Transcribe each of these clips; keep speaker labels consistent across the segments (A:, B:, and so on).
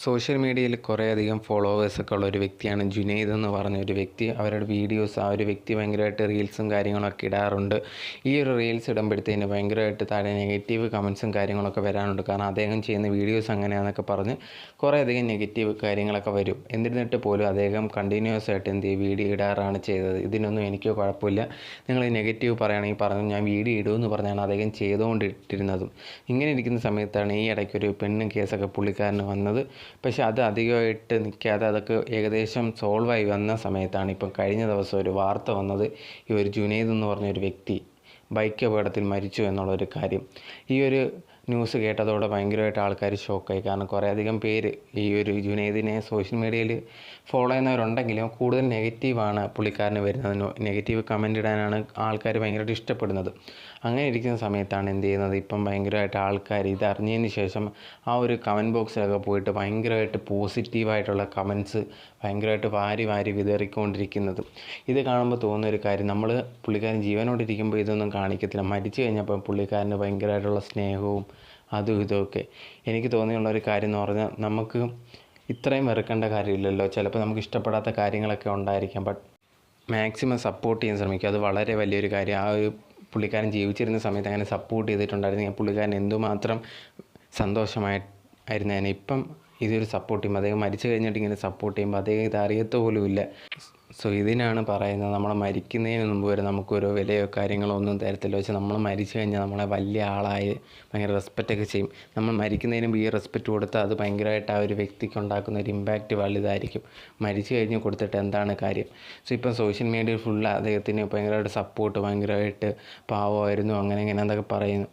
A: Social മീഡിയയിൽ കുറേയധികം ഫോളോവേഴ്സൊക്കെ ഉള്ള ഒരു വ്യക്തിയാണ് ജുനൈദ് എന്ന് പറഞ്ഞ ഒരു വ്യക്തി. അവരുടെ വീഡിയോസ് ആ ഒരു വ്യക്തി ഭയങ്കരമായിട്ട് റീൽസും കാര്യങ്ങളൊക്കെ ഇടാറുണ്ട്. ഈ ഒരു റീൽസ് ഇടുമ്പോഴത്തേന് ഭയങ്കരമായിട്ട് താഴെ നെഗറ്റീവ് കമൻസും കാര്യങ്ങളൊക്കെ വരാനുണ്ട് കാരണം അദ്ദേഹം ചെയ്യുന്ന വീഡിയോസ് അങ്ങനെയാണെന്നൊക്കെ പറഞ്ഞ് കുറേയധികം നെഗറ്റീവ് കാര്യങ്ങളൊക്കെ വരും. എന്നിരുന്നിട്ട് പോലും അദ്ദേഹം കണ്ടിന്യൂസ് ആയിട്ട് എന്ത് ചെയ്യും? വീഡിയോ ഇടാറാണ് ചെയ്തത്. ഇതിനൊന്നും എനിക്ക് കുഴപ്പമില്ല. നിങ്ങൾ നെഗറ്റീവ് പറയുകയാണെങ്കിൽ പറഞ്ഞു ഞാൻ വീഡിയോ ഇടുമെന്ന് പറഞ്ഞാണ് അദ്ദേഹം ചെയ്തുകൊണ്ടിട്ടിരുന്നതും ഇങ്ങനെ ഇരിക്കുന്ന സമയത്താണ് ഈ ഇടയ്ക്കൊരു പെണ്ണും കേസൊക്കെ പുള്ളിക്കാരന് വന്നത്. പക്ഷേ അത് അധികമായിട്ട് നിൽക്കാതെ അതൊക്കെ ഏകദേശം സോൾവായി വന്ന സമയത്താണ് ഇപ്പം കഴിഞ്ഞ ദിവസം ഒരു വാർത്ത വന്നത് ഈ ഒരു ജുനൈദ് എന്ന് പറഞ്ഞ ഒരു വ്യക്തി ബൈക്ക് അപകടത്തിൽ മരിച്ചു എന്നുള്ളൊരു കാര്യം. ഈ ഒരു ന്യൂസ് കേട്ടതോടെ ഭയങ്കരമായിട്ട് ആൾക്കാർ ഷോക്കായി. കാരണം കുറേയധികം പേര് ഈ ഒരു ജുനൈദിനെ സോഷ്യൽ മീഡിയയിൽ ഫോളോ ചെയ്യുന്നവരുണ്ടെങ്കിലും കൂടുതൽ നെഗറ്റീവാണ് പുള്ളിക്കാരന് വരുന്നത്. നെഗറ്റീവ് കമന്റ് ഇടാനാണ് ആൾക്കാർ ഭയങ്കരമായിട്ട് ഇഷ്ടപ്പെടുന്നത്. അങ്ങനെ ഇരിക്കുന്ന സമയത്താണ് എന്ത് ചെയ്യുന്നത്? ഇപ്പം ഭയങ്കരമായിട്ട് ആൾക്കാർ ഇത് അറിഞ്ഞതിന് ശേഷം ആ ഒരു കമന്റ് ബോക്സിലൊക്കെ പോയിട്ട് ഭയങ്കരമായിട്ട് പോസിറ്റീവായിട്ടുള്ള കമൻസ് ഭയങ്കരമായിട്ട് വാരി വാരി വിതറിക്കൊണ്ടിരിക്കുന്നത്. ഇത് കാണുമ്പോൾ തോന്നുന്ന ഒരു കാര്യം നമ്മൾ പുള്ളിക്കാരൻ ജീവനോടിരിക്കുമ്പോൾ ഇതൊന്നും കാണിക്കത്തില്ല. മരിച്ചു കഴിഞ്ഞപ്പോൾ പുള്ളിക്കാരന് ഭയങ്കരമായിട്ടുള്ള സ്നേഹവും അതും ഇതുമൊക്കെ എനിക്ക് തോന്നിയുള്ള ഒരു കാര്യം എന്ന് പറഞ്ഞാൽ നമുക്ക് ഇത്രയും വെറുക്കേണ്ട കാര്യമില്ലല്ലോ. ചിലപ്പോൾ നമുക്ക് ഇഷ്ടപ്പെടാത്ത കാര്യങ്ങളൊക്കെ ഉണ്ടായിരിക്കാം. ബട്ട് മാക്സിമം സപ്പോർട്ട് ചെയ്യാൻ ശ്രമിക്കുക. അത് വളരെ വലിയൊരു കാര്യം. ആ ഒരു പുള്ളിക്കാരൻ ജീവിച്ചിരുന്ന സമയത്ത് അങ്ങനെ സപ്പോർട്ട് ചെയ്തിട്ടുണ്ടായിരുന്നെങ്കിൽ പുള്ളിക്കാരൻ എന്തുമാത്രം സന്തോഷമായി ആയിരുന്നേനെ. ഇപ്പം ഇതൊരു സപ്പോർട്ട് ചെയ്യുമ്പോൾ അദ്ദേഹം മരിച്ചു കഴിഞ്ഞിട്ട് ഇങ്ങനെ സപ്പോർട്ട് ചെയ്യുമ്പോൾ അദ്ദേഹം ഇത് അറിയത്ത പോലുമില്ല. സോ ഇതിനാണ് പറയുന്നത് നമ്മൾ മരിക്കുന്നതിന് മുമ്പ് വരെ നമുക്കൊരു വിലയോ കാര്യങ്ങളോ ഒന്നും തരത്തില്ല. പക്ഷെ നമ്മൾ മരിച്ചു കഴിഞ്ഞാൽ നമ്മളെ വലിയ ആളായി ഭയങ്കര റെസ്പെക്റ്റൊക്കെ ചെയ്യും. നമ്മൾ മരിക്കുന്നതിന് മുമ്പ് ഈ റെസ്പെക്റ്റ് കൊടുത്താൽ അത് ഭയങ്കരമായിട്ട് ആ ഒരു വ്യക്തിക്ക് ഉണ്ടാക്കുന്ന ഒരു ഇമ്പാക്റ്റ് വലുതായിരിക്കും. മരിച്ചു കഴിഞ്ഞ് കൊടുത്തിട്ട് എന്താണ് കാര്യം? സോ ഇപ്പം സോഷ്യൽ മീഡിയയിൽ ഫുൾ അദ്ദേഹത്തിന് ഭയങ്കരമായിട്ട് സപ്പോർട്ട് ഭയങ്കരമായിട്ട് പാവമായിരുന്നു അങ്ങനെ ഇങ്ങനെ എന്നൊക്കെ പറയുന്നു.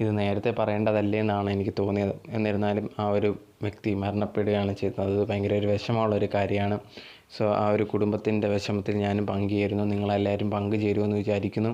A: ഇത് നേരത്തെ പറയേണ്ടതല്ലേ എന്നാണ് എനിക്ക് തോന്നിയത്. എന്നിരുന്നാലും ആ ഒരു വ്യക്തി മരണപ്പെടുകയാണ് ചെയ്തത്. അത് ഭയങ്കര ഒരു വിഷമമുള്ള ഒരു കാര്യമാണ്. സോ ആ ഒരു കുടുംബത്തിന്റെ വിഷമത്തിൽ ഞാനും പങ്കുചേരുന്നു. നിങ്ങളെല്ലാവരും പങ്കുചേരുമെന്ന് വിചാരിക്കുന്നു.